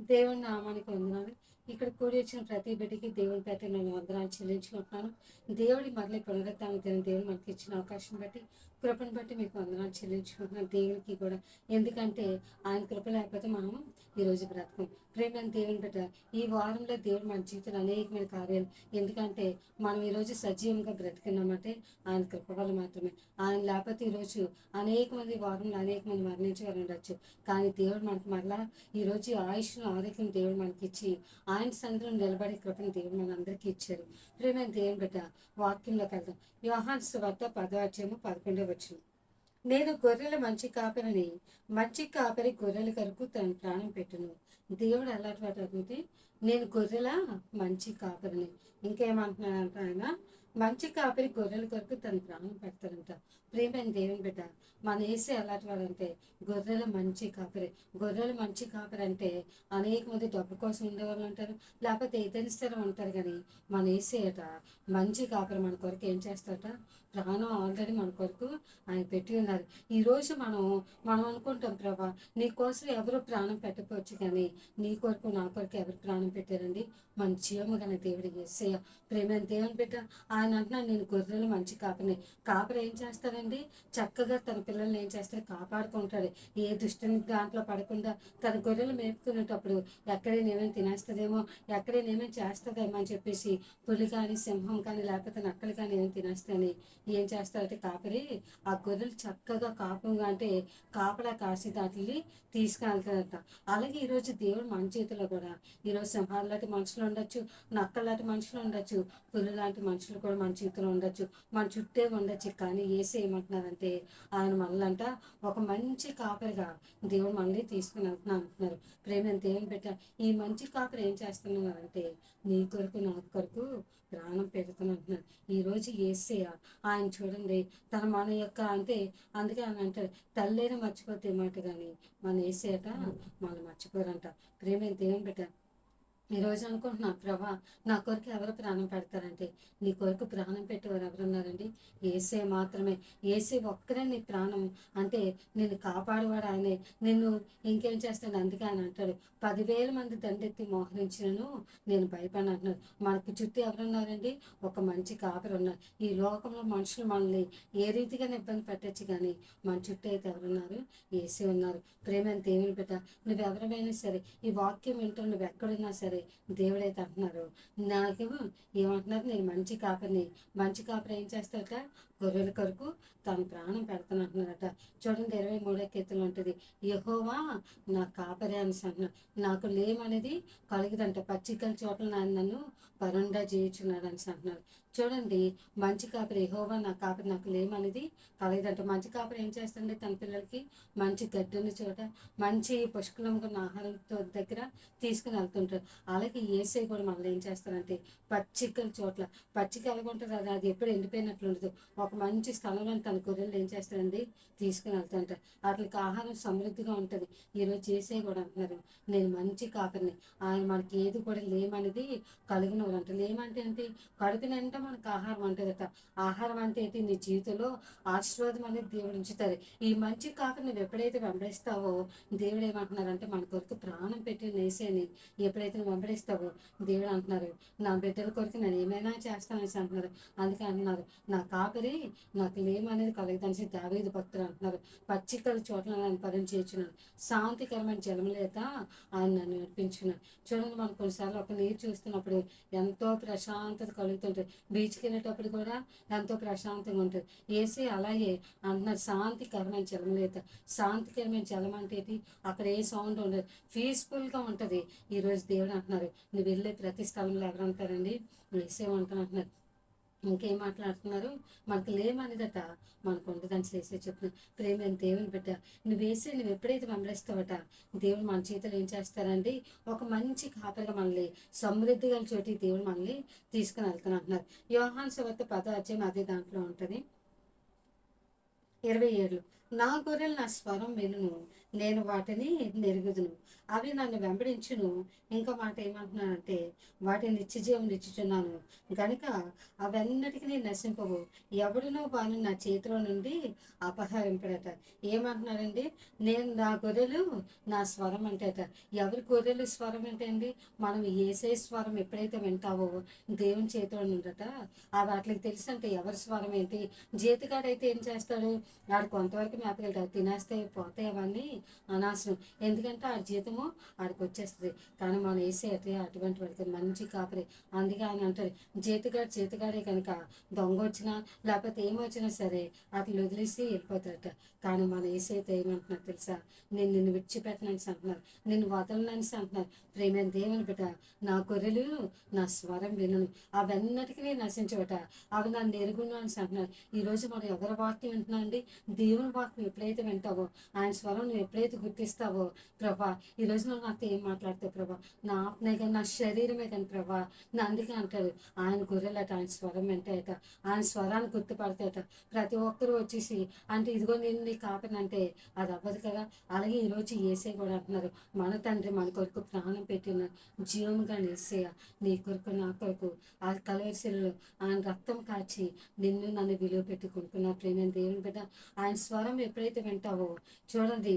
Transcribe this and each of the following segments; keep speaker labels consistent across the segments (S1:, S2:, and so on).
S1: దేవుని నామానికి వందనాలు. ఇక్కడ కూడి వచ్చిన ప్రతి బిడ్డకి దేవుని పేట నేను వందనాలు చెల్లించుకుంటున్నాను. దేవుడి మరలి పునరుద్ధానం దిన దేవుడు మనకి ఇచ్చిన అవకాశం బట్టి కృపను బట్టి మీకు వందనాలు చెల్లించుకుంటున్నాను. దేవునికి కూడా. ఎందుకంటే ఆయన కృప లేకపోతే మనము ఈరోజు బ్రతకం. ప్రేమ దేవుని బిడ్డ ఈ వారంలో దేవుడు మన జీవితంలో అనేకమైన కార్యాలు. ఎందుకంటే మనం ఈరోజు సజీవంగా బ్రతికినామంటే ఆయన కృప వల్ల మాత్రమే. ఆయన లేకపోతే ఈరోజు అనేక మంది వారంలో అనేక మంది మరణించగలి ఉండొచ్చు. కానీ దేవుడు మనకు మరలా ఈరోజు ఆయుష్ను ఆరోగ్యం దేవుడు మనకి ఇచ్చి ఆయన సందులో నిలబడే కృపను దేవుడు మనందరికీ ఇచ్చారు. ప్రేమ దేవుని బిడ్డ వాక్యంలోకి వెళ్దాం. యోహాన్ సువార్త పదవాచ్యము పదకొండవ వచ్చిన నేను గొర్రెల మంచి కాపరిని మంచి కాపరి గొర్రెల కొరకు తన ప్రాణం పెట్టును. దేవుడు అలాంటి వాటి నేను గొర్రెల మంచి కాపరిని? ఇంకేమంటున్నాను ఆయన మంచి కాపరి గొర్రెల కొరకు తన ప్రాణం పెడతాడంట. ప్రేమైన దేవుని బిడ్డ మన వేసే అలాంటి వాడంటే గొర్రెల మంచి కాపరి గొర్రెల మంచి కాపరి అంటే అనేక మంది డబ్బు కోసం ఉండేవాళ్ళు ఉంటారు లేకపోతే ఏదైనా ఉంటారు కానీ మన వేసేయట మంచి కాపరి మన కొరకు ఏం చేస్తాడట? ప్రాణం ఆల్రెడీ మన కొరకు ఆయన పెట్టి ఉన్నారు. ఈరోజు మనం మనం అనుకుంటాం ప్రభా నీ కోసం ఎవరు ప్రాణం పెట్టకపోవచ్చు కానీ నీ కొరకు నా కొరకు ఎవరు ప్రాణం పెట్టారండి? మన జీవము కానీ దేవుడి ఏసయ్య. ప్రేమ దేవుని బిడ్డ ఆయన అంటున్నా నేను గొర్రెలు మంచి కాపని కాపరి ఏం చేస్తారండి చక్కగా తన పిల్లల్ని ఏం చేస్తారు కాపాడుకుంటాడు. ఏ దుష్టుని దాంట్లో పడకుండా తన గొర్రెలు మేపుకునేటప్పుడు ఎక్కడేనేమేమి తినేస్తుందేమో ఎక్కడేనేమేమి చేస్తుందేమో అని చెప్పేసి పులి కానీ సింహం కానీ లేకపోతే నక్కలు కానీ ఏమి తినేస్తాయని ఏం చేస్తారంటే కాపరి ఆ గొర్రెలు చక్కగా కాపంగా అంటే కాపలా కాసి దాటిని తీసుకెళ్తారట. అలాగే ఈరోజు దేవుడు మన చేతిలో కూడా ఈరోజు సింహాలు లాంటి మనుషులు ఉండొచ్చు నక్కల లాంటి మనుషులు ఉండొచ్చు పులు లాంటి మనుషులు కూడా మన చేతిలో ఉండొచ్చు మన చుట్టే ఉండొచ్చు. కానీ ఏసీ ఏమంటున్నారంటే ఆయన మనలంట ఒక మంచి కాపరిగా దేవుడు మనల్ని తీసుకుని వెళ్తున్నా అంటున్నారు. ప్రేమ దేవుని పెట్ట. ఈ మంచి కాపరి ఏం చేస్తున్నారంటే నీ కొరకు నా కొరకు ప్రాణం పెడుతున్నా అంటున్నారు ఈరోజు ఏసయ ఆయన చూడండి తన మన యొక్క అంటే అందుకే ఆయన అంటారు తల్లేని మర్చిపోతే మాట కానీ మన ఏసేట మనం మర్చిపోరంట. ప్రేమ దేవుని పెట్టారు ఈరోజు అనుకుంటున్నా ప్రభా నా కొరకు ఎవరు ప్రాణం పెడతారంటే నీ కొరకు ప్రాణం పెట్టేవారు ఎవరున్నారండి? ఏసే మాత్రమే. ఏసే ఒక్కరే నీ ప్రాణం. అంటే నిన్ను కాపాడేవాడు ఆయనే. నిన్ను ఇంకేం చేస్తాడు? అందుకే ఆయన అంటాడు పదివేల మంది దండెత్తి మోహరించినను నేను భయపడిన అంటున్నాడు. మనకు చుట్టూ ఎవరున్నారండి? ఒక మంచి కాపరి ఉన్నారు ఈ లోకంలో మనుషులు మనల్ని ఏ రీతిగా ఇబ్బంది పెట్టచ్చు కానీ మన చుట్టూ అయితే ఎవరున్నారు? ఏసీ ఉన్నారు. ప్రేమ దేవుని బిడ్డ నువ్వు సరే ఈ వాక్యం వింటూ నువ్వు ఎక్కడున్నా సరే దేవుడైతే అంటున్నారు. నాకేమో ఏమంటున్నారు? నేను మంచి కాపరిని. మంచి కాపరి ఏం చేస్తాడట గొర్రెల కొరకు తన ప్రాణం పెడతాను అంటున్నారట చూడండి ఇరవై మూడో కీర్తనలో ఉంటుంది యహోవా నా కాపరి అని అంటున్నాడు. నాకు లేమనేది కలుగుదంట. పచ్చికల చోట్ల నన్ను పరుండా చేయించున్నాడు అని అంటున్నారు చూడండి మంచి కాపరి యహోవా నా కాపరి నాకు లేమనేది కలగదంట. మంచి కాపరి ఏం చేస్తుంది తన పిల్లలకి? మంచి గడ్డని చోట మంచి పుష్కలంగా ఉన్న ఆహారంతో దగ్గర తీసుకుని వెళ్తుంటారు అలాగే ఏసై కూడా మనల్ని ఏం చేస్తారంటే పచ్చికల చోట్ల పచ్చిక ఎలాగుంటుంది? అది అది ఎప్పుడు ఎండిపోయినట్లు ఉండదు ఒక మంచి స్థలంలో తన గొర్రెలు ఏం చేస్తారండి తీసుకుని వెళ్తుంటారు వాటికి ఆహారం సమృద్ధిగా ఉంటుంది. ఈరోజు చేసే కూడా అంటున్నారు. నేను మంచి కాపరిని ఆయన మనకి ఏది కూడా లేమనేది కలిగిన వాళ్ళు లేమంటే ఏంటి? కడుపునంటే నిండా మనకు ఆహారం అంటేదట. ఆహారం అంటే ఏంటి? నీ జీవితంలో ఆశీర్వాదం అనేది దేవుడు ఉంచుతారు. ఈ మంచి కాపరి నువ్వు ఎప్పుడైతే వెంబడిస్తావో దేవుడు ఏమంటున్నారంటే మన కొరకు ప్రాణం పెట్టి నేసేని ఎప్పుడైతే నువ్వు వెంబడిస్తావో దేవుడు అంటున్నారు. నా బిడ్డల కొరకు నేను ఏమైనా చేస్తానని అంటున్నారు. అందుకే అంటున్నారు. నా కాపరి నాకు లేమనేది కలగదని దావేది భక్తులు అంటున్నారు. పచ్చికల చోట్ల నన్ను పదం చేర్చున్నాను శాంతికరమైన జలములేత ఆయన నన్ను నడిపించున్నాను చూడండి మనం కొన్నిసార్లు ఒక నీరు చూస్తున్నప్పుడు ఎంతో ప్రశాంతత కలుగుతుంటుంది. బీచ్కి వెళ్ళేటప్పుడు కూడా ఎంతో ప్రశాంతంగా ఉంటుంది. ఏసీ అలాగే అంటున్నారు శాంతికరమైన జలములేత శాంతికరమైన జలం అంటే అక్కడ ఏ సౌండ్ ఉండదు. పీస్ఫుల్గా ఉంటుంది. ఈరోజు దేవుడు అంటున్నారు నువ్వు వెళ్ళే ప్రతి స్థలంలో ఎవరంటారండి ఏసే ఉంటాను అంటున్నారు ఇంకేం మాట్లాడుతున్నారు? మనకు లేమనేదట మనకు ఉండదని చేసే చెప్తున్నా ప్రేమ దేవుని బిడ్డ. నువ్వు వేసే నువ్వు ఎప్పుడైతే వెంబడిస్తావట దేవుడు మన చేతులు ఏం చేస్తారండి ఒక మంచి కాపరిగా మనల్ని సమృద్ధి గల చోటి దేవుడు మనల్ని తీసుకుని వెళ్తాను అంటున్నారు. యోహాన్ సువార్త పద అధ్యాయం అదే దాంట్లో ఉంటుంది. ఇరవై ఏళ్ళు నా గొర్రెలు నా స్వరం వినును నేను వాటిని నెరుగుదును. అవి నన్ను వెంబడించును. ఇంకో మాట ఏమంటున్నానంటే వాటిని నిత్యజీవం నిచ్చుచున్నాను. గనుక అవన్నిటికీ నేను నశింపవు. ఎవడునో వాను నా చేతిలో నుండి అపహరింపడట. ఏమంటున్నారండి? నేను నా గొర్రెలు నా స్వరం అంటేట. ఎవరి గొర్రెలు స్వరం ఏంటండి? అండి మనం ఏసే స్వరం ఎప్పుడైతే వింటావో దేవుని చేతిలో నుండట అవి వాటికి తెలుసు అంటే ఎవరి స్వరం ఏంటి? జీతగాడైతే ఏం చేస్తాడు? వాడు కొంతవరకు మేపగలుగుతాడు తినేస్తే పోతే అవన్నీ అనాశనం. ఎందుకంటే ఆ జీతము ఆడికి వచ్చేస్తుంది. కానీ మనం వేసే అటువంటి వాడికి మంచి కాపరి. అందుకే ఆయన అంటారు జీతగాడు జీతగాడే కనుక దొంగ వచ్చినా లేకపోతే ఏమొచ్చినా సరే అతను వదిలేసి వెళ్ళిపోతాడట. కానీ మన ఏసైతే ఏమంటున్నారు తెలుసా? నేను నిన్ను విడిచిపెట్టనని అంటున్నారు. నిన్ను వదలనని అంటున్నారు. ప్రేమైన దేవుని బిడ్డ నా గొర్రెలు నా స్వరం వినను. అవన్నిటికీ నశించవట అవి నన్ను ఎరుగును అని అంటున్నారు. ఈరోజు మనం ఎవరి వాక్యం వింటున్నా అండి దేవుని వాక్యం ఎప్పుడైతే వింటావో ఆయన స్వరం నువ్వు ఎప్పుడైతే గుర్తిస్తావో ప్రభా ఈరోజు నువ్వు నాతో ఏం మాట్లాడతావు ప్రభా? నా ఆత్మే కానీ నా శరీరమే కానీ ప్రభా. నా అందుకే అంటారు ఆయన గొర్రెలట ఆయన స్వరం వెంటేట ఆయన స్వరాన్ని గుర్తుపడతాయట. ప్రతి ఒక్కరు వచ్చేసి అంటే ఇదిగో నేను నీ కాపనంటే అది అవ్వదు కదా? అలాగే ఈరోజు ఏసే కూడా అంటున్నారు మన తండ్రి మన కొరకు ప్రాణం పెట్టిన జీవంగా ఏసయ్య నీ కొరకు నా కొరకు ఆ కలవరిశిలో ఆయన రక్తం కాచి నిన్ను నన్ను విలువ పెట్టి నేను ప్రేమ దేవుని బిడ్డ ఆయన స్వరం ఎప్పుడైతే వింటావో చూడండి.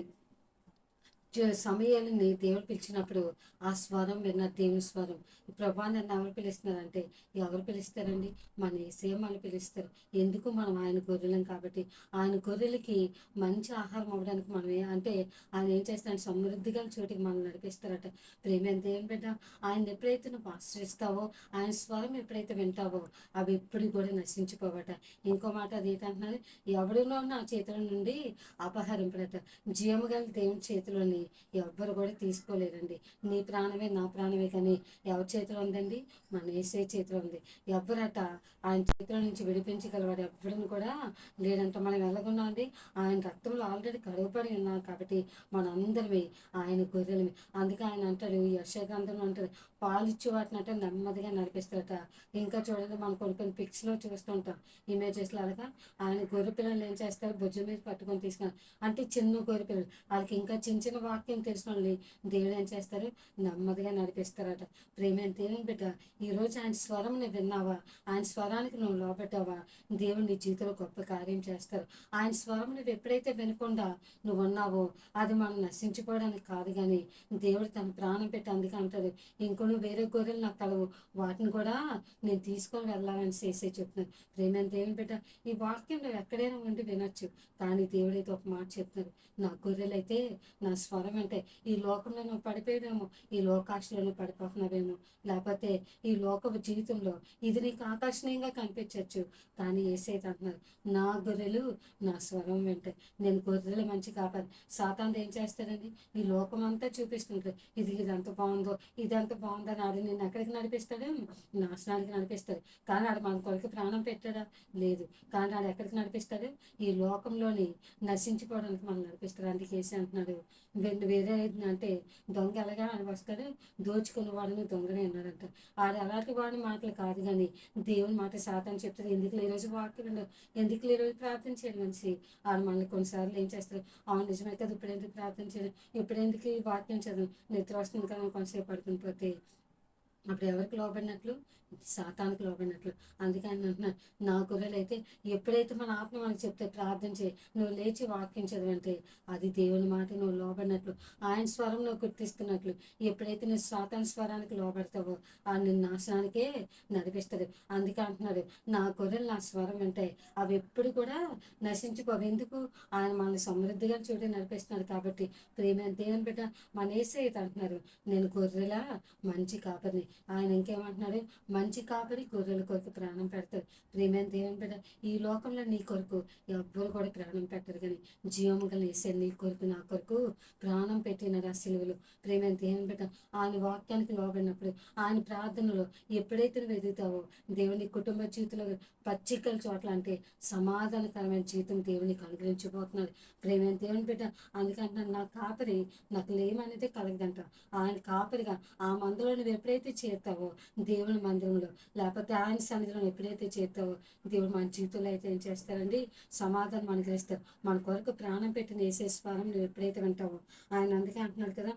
S1: సమయాన్ని దేవుడు పిలిచినప్పుడు ఆ స్వరం విన్న దేవుని స్వరం. ప్రభా నన్ను ఎవరు పిలుస్తున్నారంటే ఎవరు పిలుస్తారండి? మన ఏసేమని పిలుస్తారు. ఎందుకు మనం ఆయన గొర్రెలం కాబట్టి? ఆయన గొర్రెలకి మంచి ఆహారం అవ్వడానికి మనం అంటే ఆయన ఏం చేస్తాడు సమృద్ధిగా చోటికి మనం నడిపిస్తారట. ప్రేమ ఎంత ఏం బిడ్డ? ఆయన ఎప్పుడైతే నువ్వు ఆశ్రయిస్తావో ఆయన స్వరం ఎప్పుడైతే వింటావో అవి ఎప్పుడు కూడా నశించుకోవట ఇంకో మాట అది ఏంటంటున్నారు ఎవరిలో నా చేతుల నుండి అపహరింపడట. జీవగల దేవుని చేతిలోని ఎవ్వరు కూడా తీసుకోలేరండి. నీ ప్రాణమే నా ప్రాణమే కానీ ఎవరి చేతిలో ఉందండి? మన ఏసే చేతిలో ఉంది. ఎవరట ఆయన చేతిలో నుంచి విడిపించగలవాడు ఎవ్వరిని కూడా లేడంట. మనం వెళ్ళకుండా అండి? ఆయన రక్తంలో ఆల్రెడీ కడుగుపడి ఉన్నాం కాబట్టి మనందరమే ఆయన గొర్రెలమే. అందుకే ఆయన అంటాడు యశగ్రంథంలో పాలు పాలిచ్చి వాటిని అంటే నెమ్మదిగా నడిపిస్తారట. ఇంకా చూడండి మనం కొన్ని కొన్ని పిక్స్లో చూస్తుంటాం ఇమేజెస్లో అలాగా. ఆయన గొర్రె పిల్లలు ఏం చేస్తారు? భుజం మీద పట్టుకొని తీసుకున్నారు. అంటే చిన్న గొర్రె పిల్లలు. వాళ్ళకి ఇంకా చిన్న చిన్న వాక్యం తెలిసిన వాళ్ళని దేవుడు ఏం చేస్తారు? నెమ్మదిగా నడిపిస్తారట. ప్రేమైన దేవుని బిడ్డ ఈరోజు ఆయన స్వరం నువ్వు విన్నావా? ఆయన స్వరానికి నువ్వు లోపెట్టావా దేవుడు నీ జీవితంలో గొప్ప కార్యం చేస్తారు. ఆయన స్వరం నువ్వు ఎప్పుడైతే వినకుండా నువ్వు ఉన్నావో అది మనం నశించుకోవడానికి కాదు కానీ దేవుడు తన ప్రాణం పెట్టి అందుకే అంటాడు. ఇంకో వేరే గొర్రెలు నాకు కలవు వాటిని కూడా నేను తీసుకొని వెళ్ళాలని చేసే చెప్తున్నాను. ప్రేమ దేవుని బిడ్డ? ఈ వాక్యం నువ్వు ఎక్కడైనా ఉండి వినొచ్చు. కానీ దేవుడైతే ఒక మాట చెప్తున్నారు నా గొర్రెలు అయితే నా స్వరం అంటే ఈ లోకంలో నువ్వు పడిపోయావేమో ఈ లోకాశలో నువ్వు పడిపోతున్నావేమో. లేకపోతే ఈ లోక జీవితంలో ఇది నీకు ఆకర్షణీయంగా కనిపించవచ్చు కానీ ఏసైతే అంటున్నారు నా గొర్రెలు నా స్వరం వెంటే నేను గొర్రెలు మంచి కాపాడు. సాతాన్ ఏం చేస్తాడండి? ఈ లోకం అంతా చూపిస్తుంటారు ఇది ఇదంత బాగుందో ఇదంత ఇంకా ఆడు నేను ఎక్కడికి నడిపిస్తాడు? నాశనానికి నడిపిస్తాడు. కానీ ఆడు మన కొరకు ప్రాణం పెట్టాడా? లేదు. కానీ ఆడు ఎక్కడికి నడిపిస్తాడు? ఈ లోకంలోని నశించుకోవడానికి మనం నడిపిస్తాడు. అందుకే అంటున్నాడు. అంటున్నాడు వేరే అంటే దొంగ ఎలాగా అని వస్తాడు దోచుకున్న వాడిని దొంగనే అన్నాడంట. ఆడు అలాంటి వాడి మాటలు కాదు కానీ దేవుని మాట శాతం చెప్తాడు. ఎందుకు ఈ రోజు వాక్యం ఎందుకు ఈ రోజు ప్రార్థన చేయడం మనిషి? ఆడు మనల్ని కొన్నిసార్లు ఏం చేస్తారు అవును నిజమే కదా. ఇప్పుడు ఎందుకు ప్రార్థన చేయడం? ఇప్పుడు ఎందుకు వాక్యం చదువు నిద్ర వస్తుంది కదా కొంతసేపు పడుకుని పోతే. అప్పుడు ఎవరికి లోపడినట్లు సాతానికి లోబడినట్లు. అందుకే ఆయన అంటున్నాను నా గొర్రెలు అయితే ఎప్పుడైతే మన ఆత్మ మనకు చెప్తే ప్రార్థన చేయి నువ్వు లేచి వాక్యం చదివంటే అది దేవుని మాట నువ్వు లోబడినట్లు. ఆయన స్వరం నువ్వు గుర్తిస్తున్నట్లు. ఎప్పుడైతే నువ్వు సాతాన్ స్వరానికి లోబడతావో ఆ నిన్ను నాశనానికే నడిపిస్తుంది. అందుకే అంటున్నాడు నా గొర్రెలు నా స్వరం వింటాయి. అవి ఎప్పుడు కూడా నశించుకోవు ఎందుకు? ఆయన మనల్ని సమృద్ధిగా చూడి నడిపిస్తున్నాడు కాబట్టి. ప్రేమ దేవుని బిడ్డ మన ఏసే అంటున్నారు నేను గొర్రెల మంచి కాపరిని. ఆయన ఇంకేమంటున్నాడు మంచి కాపరి గొర్రెల కొరకు ప్రాణం పెడతారు ప్రేమైన దేవుని బిడ్డ ఈ లోకంలో నీ కొరకు ఎవ్వరు కూడా ప్రాణం పెట్టరు కానీ జీవము గల నీ కొరకు నా కొరకు ప్రాణం పెట్టిన ఆ సిలువలు. ప్రేమైన దేవుని బిడ్డ ఆయన వాక్యానికి లోబడినప్పుడు ఆయన ప్రార్థనలో ఎప్పుడైతే నువ్వు ఎదుగుతావో దేవుని కుటుంబ జీవితంలో పచ్చికల చోట్ల అంటే సమాధానకరమైన జీవితం దేవునికి అనుగ్రహించబోతున్నాడు. ప్రేమైన దేవుని బిడ్డ అందుకంటే నా కాపరి నాకు లేమనేది కలగదంట. ఆయన కాపరిగా ఆ మందులో నువ్వు ఎప్పుడైతే చేస్తావో దేవుని మందిరంలో లేకపోతే ఆయన సన్నిధిలో ఎప్పుడైతే చేస్తావో దేవుడు మన జీవితంలో అయితే ఏం చేస్తారండి? సమాధానం అనుగ్రహిస్తారు. మన కొరకు ప్రాణం పెట్టిన వేసే స్వరం నువ్వు ఎప్పుడైతే వింటావో ఆయన అందుకే అంటున్నాడు కదా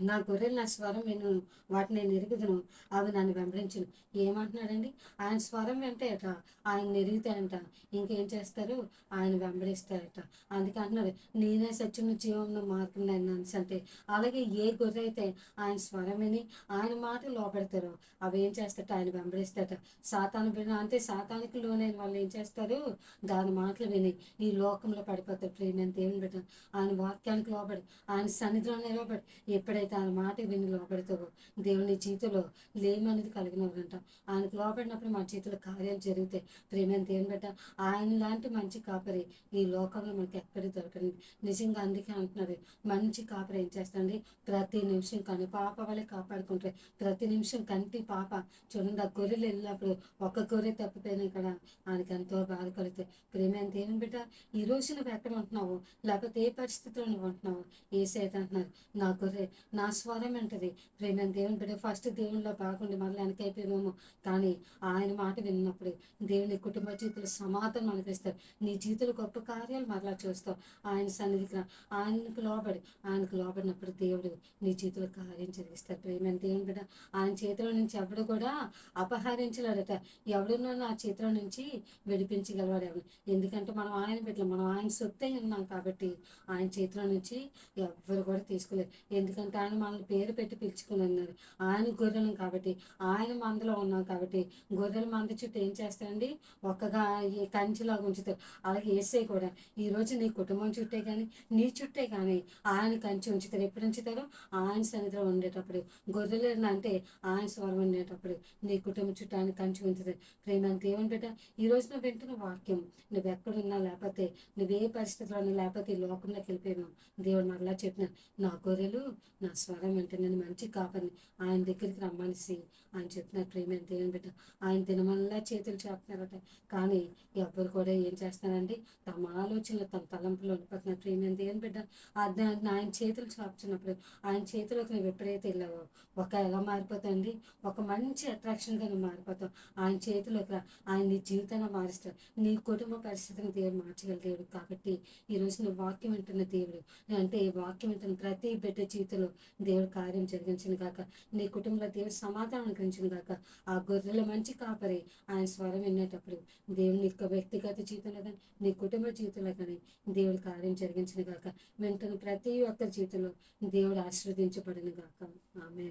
S1: నా గొర్రెలు నా స్వరం విను వాటిని నేను ఎరుగుదును. అవి నన్ను వెంబడించును. ఏమంటున్నాడండి? ఆయన స్వరం వెంటేట ఆయన ఎరుగుతాయంట. ఇంకేం చేస్తారు? ఆయన వెంబడిస్తారట. అందుకే అంటున్నాడు నేనే సత్యం జీవంలో మార్గం నేను అంటే. అలాగే ఏ గొర్రె అయితే ఆయన స్వరం విని ఆయన మాట లోపడతారో అవి ఏం చేస్తారట? ఆయన వెంబడిస్తారట. సాతాను విన అంటే సాతానికి లోనైన వాళ్ళు ఏం చేస్తారు? దాని మాటలు విని ఈ లోకంలో పడిపోతారు. ప్రేమ దేవుని బిడ్డ. ఆయన వాక్యానికి లోపడి ఆయన సన్నిధిలో నిలబడి ఎప్పుడైతే ఎప్పుడైతే ఆయన మాట విని లోపడతావో దేవుని జీవితంలో లేమనేది కలిగినవారంట ఆయనకు లోపడినప్పుడు మన జీవితంలో కార్యాలు జరిగితే ప్రేమైన దేవుని బట్ట ఆయన లాంటి మంచి కాపరి ఈ లోకంలో మనకి ఎక్కడికి దొరకండి నిజంగా అందుకే అంటున్నారు మంచి కాపరి ఏం చేస్తుంది ప్రతి నిమిషం కానీ పాప వల్లే కాపాడుకుంటారు ప్రతి నిమిషం కంటి పాప చూడండి ఆ గొర్రెలు వెళ్ళినప్పుడు ఒక్క గొర్రె తప్పిపోయినా ఇక్కడ ఆయనకి ఎంతో బాధ కలుగుతాయి ప్రేమైన దేవుని బిడ్డ ఈ రోజు నువ్వు ఎక్కడ ఉంటున్నావు? లేకపోతే ఏ పరిస్థితిలో నువ్వు ఉంటున్నావు? ఏసైతే అంటున్నారు నా గొర్రె నా స్వరం అంటది. ప్రేమ దేవుని బిడ్డ ఫస్ట్ దేవునిలో బాగుండి మళ్ళీ వెనకైపోయామేమో కానీ ఆయన మాట విన్నప్పుడు దేవుని కుటుంబ జీవితంలో సమాధానం అనిపిస్తారు నీ జీవితంలో గొప్ప కార్యాలు మరలా చూస్తావు. ఆయన సన్నిధికి ఆయనకు లోబడి ఆయనకు లోబడినప్పుడు దేవుడు నీ జీవితంలో కార్యం జరిగిస్తారు ప్రేమ దేవుని బిడ్డ ఆయన చేతిలో నుంచి ఎవడు కూడా అపహరించలేడట. ఎవడున్నా నా చేతిలో నుంచి విడిపించగలవాడు ఎవరు ఎందుకంటే మనం ఆయన బిడ్డలు మనం ఆయన సొత్తే ఉన్నాం కాబట్టి ఆయన చేతిలో నుంచి ఎవరు కూడా తీసుకోలేరు ఎందుకంటే ఆయన మనల్ని పేరు పెట్టి పిలుచుకుని ఉన్నారు ఆయన గొర్రెలు కాబట్టి ఆయన మందలో ఉన్నాం కాబట్టి గొర్రెల మంద చుట్టూ ఏం చేస్తారండి? ఒక్కగా ఈ కంచిలాగా ఉంచుతారు. అలాగే వేసే కూడా ఈరోజు నీ కుటుంబం చుట్టే కానీ నీ చుట్టే కానీ ఆయన కంచి ఉంచుతారు. ఎప్పుడు ఉంచుతారు? ఆయన సన్నిధిలో ఉండేటప్పుడు. గొర్రెలు అంటే ఆయన స్వరం ఉండేటప్పుడు. నీ కుటుంబం చుట్టూ ఆయన కంచి ఉంచుతారు. ప్రేమ దేవుని బిడ్డ ఈ రోజు నువ్వు వింటున్న వాక్యం నువ్వు ఎక్కడున్నా లేకపోతే నువ్వే పరిస్థితిలో లేకపోతే ఈ లోకంలోకి వెళ్ళిపోయినావు దేవుడు మరలా చెప్పిన నా గొర్రెలు నా స్వరం అంటే నేను మంచి కాపరిని. ఆయన దగ్గరికి రమ్మనిసి ఆయన చెప్పిన ప్రేమ దేవుని బిడ్డ. ఆయన దినమల్లా చేతులు చేస్తున్నారట కానీ ఎవ్వరు కూడా ఏం చేస్తారండి తమ ఆలోచనలు తమ తలంపులు ఉండిపోతున్నారు ప్రేమ దేవుని బిడ్డ. ఆయన చేతులు చాపుతున్నప్పుడు ఆయన చేతిలోకి నువ్వు ఎప్పుడైతే వెళ్ళావో ఒక ఎలా మారిపోతుంది ఒక మంచి అట్రాక్షన్గా నువ్వు మారిపోతావు. ఆయన చేతిలోకి ఆయన నీ జీవితాన్ని మారుస్తాడు. నీ కుటుంబ పరిస్థితిని దేవుడు మార్చగల దేవుడు. కాబట్టి ఈరోజు నువ్వు వాక్యం వింటున్న దేవుడు. అంటే ఈ వాక్యం వింటున్న ప్రతి బిడ్డ జీవితంలో దేవుడు కార్యం జరిగించిన కాక నీ కుటుంబంలో దేవుడు సమాధానం అనుగ్రహించిన కాక ఆ గొర్రెల మంచి కాపరి ఆయన స్వరం వినేటప్పుడు దేవుని యొక్క వ్యక్తిగత జీవితంలో కానీ నీ కుటుంబ జీవితంలో కానీ దేవుడు కార్యం జరిగించిన కాక వెంటనే ప్రతి ఒక్కరి జీవితంలో దేవుడు ఆశీర్వదించబడిన కాక ఆమె